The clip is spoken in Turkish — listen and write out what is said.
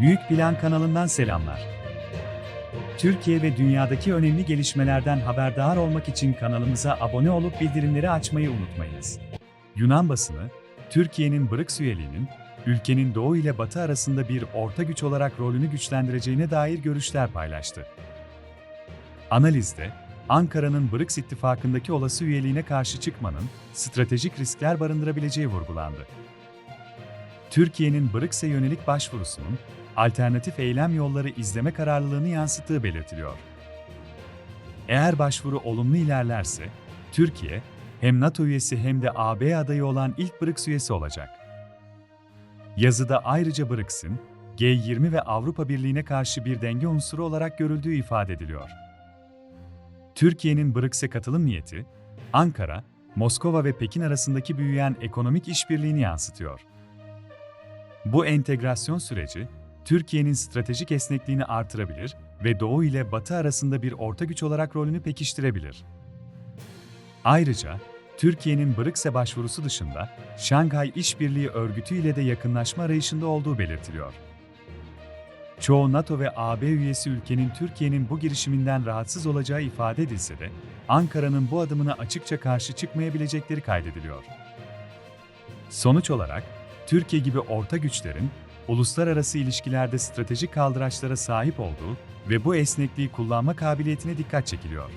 Büyük Plan kanalından selamlar. Türkiye ve dünyadaki önemli gelişmelerden haberdar olmak için kanalımıza abone olup bildirimleri açmayı unutmayınız. Yunan basını, Türkiye'nin BRICS üyeliğinin, ülkenin doğu ile batı arasında bir orta güç olarak rolünü güçlendireceğine dair görüşler paylaştı. Analizde, Ankara'nın BRICS ittifakındaki olası üyeliğine karşı çıkmanın stratejik riskler barındırabileceği vurgulandı. Türkiye'nin BRICS'e yönelik başvurusunun alternatif eylem yolları izleme kararlılığını yansıttığı belirtiliyor. Eğer başvuru olumlu ilerlerse, Türkiye hem NATO üyesi hem de AB adayı olan ilk BRICS üyesi olacak. Yazıda ayrıca BRICS'in G20 ve Avrupa Birliği'ne karşı bir denge unsuru olarak görüldüğü ifade ediliyor. Türkiye'nin BRICS'e katılım niyeti, Ankara, Moskova ve Pekin arasındaki büyüyen ekonomik işbirliğini yansıtıyor. Bu entegrasyon süreci, Türkiye'nin stratejik esnekliğini artırabilir ve Doğu ile Batı arasında bir orta güç olarak rolünü pekiştirebilir. Ayrıca, Türkiye'nin BRICS'e başvurusu dışında Şanghay İşbirliği Örgütü ile de yakınlaşma arayışında olduğu belirtiliyor. Çoğu NATO ve AB üyesi ülkenin Türkiye'nin bu girişiminden rahatsız olacağı ifade edilse de, Ankara'nın bu adımına açıkça karşı çıkmayabilecekleri kaydediliyor. Sonuç olarak, Türkiye gibi orta güçlerin, uluslararası ilişkilerde stratejik kaldıraçlara sahip olduğu ve bu esnekliği kullanma kabiliyetine dikkat çekiliyor.